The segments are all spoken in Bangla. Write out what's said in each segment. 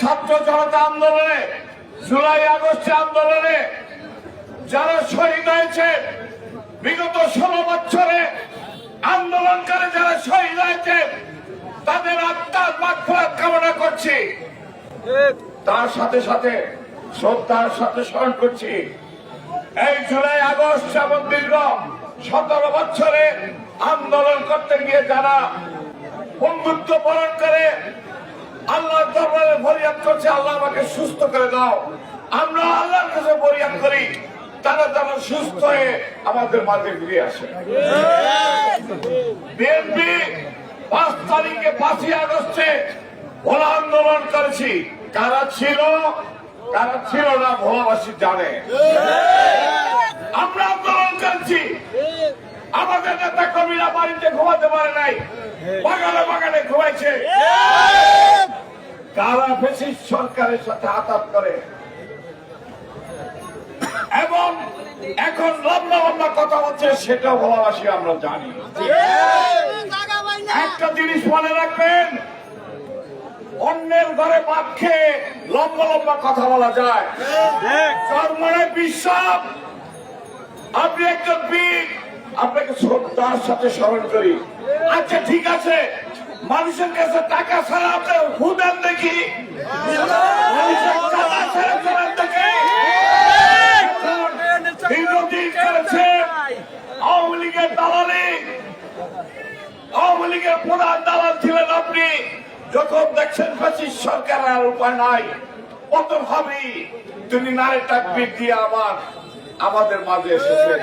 ছাত্র জনতা আন্দোলনে, জুলাই, আগস্ট আন্দোলনে যারা শহীদ হয়েছে, বিগত ষোলো বছরে আন্দোলন করে যারা শহীদ হয়েছে, তাদের আত্মার মাগফিরাত কামনা করছি। তার সাথে সাথে শ্রদ্ধার সাথে স্মরণ করছি, এই জুলাই, আগস্ট এবং দীর্ঘ সতেরো বছরে আন্দোলন করতে গিয়ে যারা বন্ধুত্ব বরণ করে আল্লাহর দরবারে ফরিয়াদ করছে, আল্লাহ আমাকে সুস্থ করে দাও। আমরা আল্লাহর কাছে ফরিয়াদ করি, তারা যেন সুস্থ হয়ে আমাদের মাঝে ফিরে আসে। বিএনপি পাঁচ তারিখে পাঁচই আগস্টে ভোলা আন্দোলন করেছি। কারা ছিল? কারা ছিল না ভোলাবাসী জানে। আমরা আন্দোলন করছি। আমাদের নেতা কর্মীরা বাড়িতে ঘুমাতে পারে নাই। বাগানে বাগানে ঘুমাইছে। কারা ফেসিস সরকারের সাথে আতাত করে? এবং এখন লম্বা লম্বা কথা হচ্ছে সেটা ভোলাবাসী, আমরা জানি। একটা জিনিস মনে রাখবেন, অন্যের ঘরে বাপ খেয়ে লম্বা লম্বা কথা বলা যায়। তার মনে বিশ্বাস, আপনি একজন বীর, আপনাকে শ্রদ্ধার সাথে স্মরণ করি। আচ্ছা ঠিক আছে। মানুষের কাছে টাকা ছাড়া আপনি হুদান দেখি? আওয়ামী লীগের দালালি। আওয়ামী লীগের প্রধান দালাল ছিলেন আপনি। যখন দেখছেন সরকার আর উপায় নাই কত ভাবি তিনি নারী টাকবির দিয়ে আবার আমাদের মাঝে এসেছেন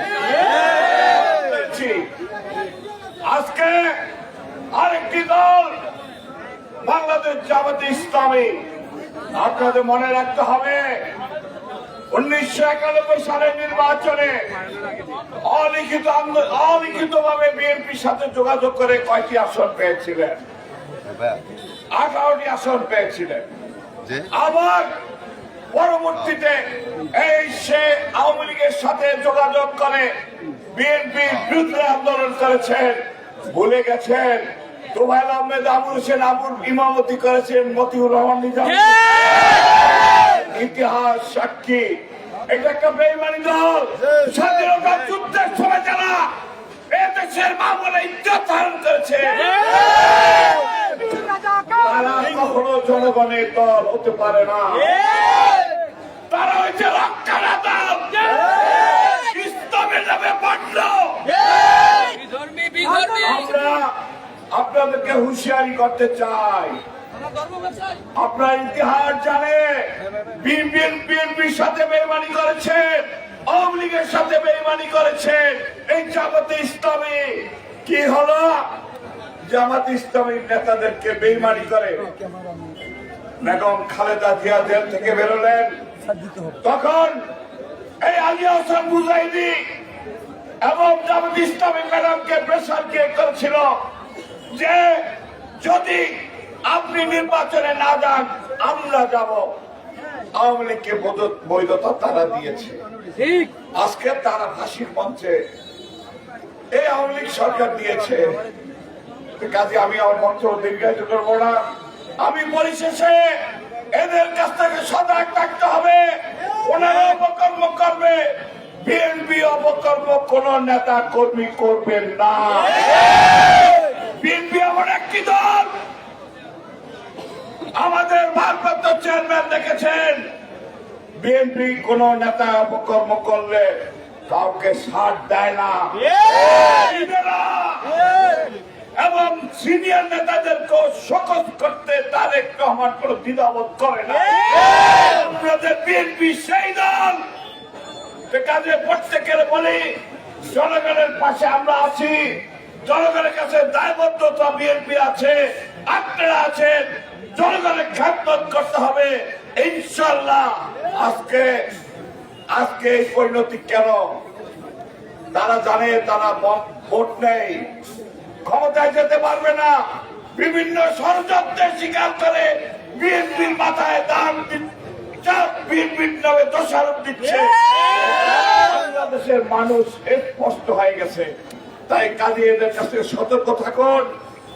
আজকে আরেকটি দল বাংলাদেশ জামাতে ইসলামী। আপনাদের মনে রাখতে হবে উনিশশো একানব্বই সালের নির্বাচনে অলিখিত অলিখিত ভাবে বিএনপির সাথে যোগাযোগ করে কয়টি আসন পেয়েছিলেন? আঠারোটি আসন পেয়েছিলেন। আবার পরবর্তীতে এই সে আওয়ামী লীগের সাথে যোগাযোগ করে বিএনপির বিরুদ্ধে আন্দোলন করেছেন ভুলে গেছেন। আহমেদ আবুল হোসেন আবুল ইমামতি করেছেন মতিউর রহমান নিজাম। ইতিহাস সাক্ষী। এটা একটা বেইমানি দল। স্বাধীনতা যুদ্ধের সময় যারা এ দেশের মা বলে ইজ্জত ধারণ করেছে তারা কখনো জনগণের দল হতে পারে না তারা হয়েছে রক্ষারা দল ইসলামের নামে বাড়ল বিধর্মী বিধর্মী আমরা আপনাদেরকে হুঁশিয়ারি করতে চাই। আপনার ইতিহাস জানে বিএনপির সাথে বেইমানি করেছেন, আওয়ামী লীগের সাথে বেইমানি করেছেন। এই জামাতে ইসলামী কি হলো? জামাত ইসলামীর নেতাদেরকে বেইমানি করে। বেগম খালেদা জিয়া জেল থেকে বেরোলেন। তখন এই আলী হাসান মুজাহিদি এবং জামাত ইসলামী ম্যাডামকে প্রেশার দিয়ে করেছিল। যে যদি আপনি নির্বাচনে না যান আমরা যাব। আওয়ামী লীগকে বৈধতা তারা দিয়েছে। আজকে তারা ফাঁসির মঞ্চে এই আওয়ামী লীগ সরকার দিয়েছে। কাজে আমি আমার মঞ্চ দীর্ঘায়িত করব না। আমি পরিশেষে এদের কাছ থেকে সজাগ থাকতে হবে। ওনারা অপকর্ম করবে। বিএনপি অপকর্ম কোন নেতা কর্মী করবেন না। বিএনপি এমন একটি দল আমাদের ভারপ্রাপ্ত চেয়ারম্যান দেখেছেন। বিএনপি কোন নেতা অপকর্ম করলে কাউকে ছাড় দেয় না। এবং সিনিয়র নেতাদেরকে সকস করতে তারেক রহমান কোন দ্বিধাবোধ করে না। বিএনপি সেই দল কাজে প্রত্যেকের বলি জনগণের পাশে আমরা আছি। জনগণের কাছে দায়বদ্ধতা বিএনপি আছে, আপনারা আছেন, জনগণের খ্যাতমত করতে হবে। ইনশাল্লাহ আজকে আজকে এই পরিণতি কেন? তারা জানে, তারা ভোট নেই ক্ষমতায় যেতে পারবে না। বিভিন্ন ষড়যন্ত্রের শিকার করে বিএনপির মাথায় দান বিএনপির নামে দোষারোপ দিচ্ছে। বাংলাদেশের মানুষ স্পষ্ট হয়ে গেছে। তাই কাজে কাছে সতর্ক থাকুন।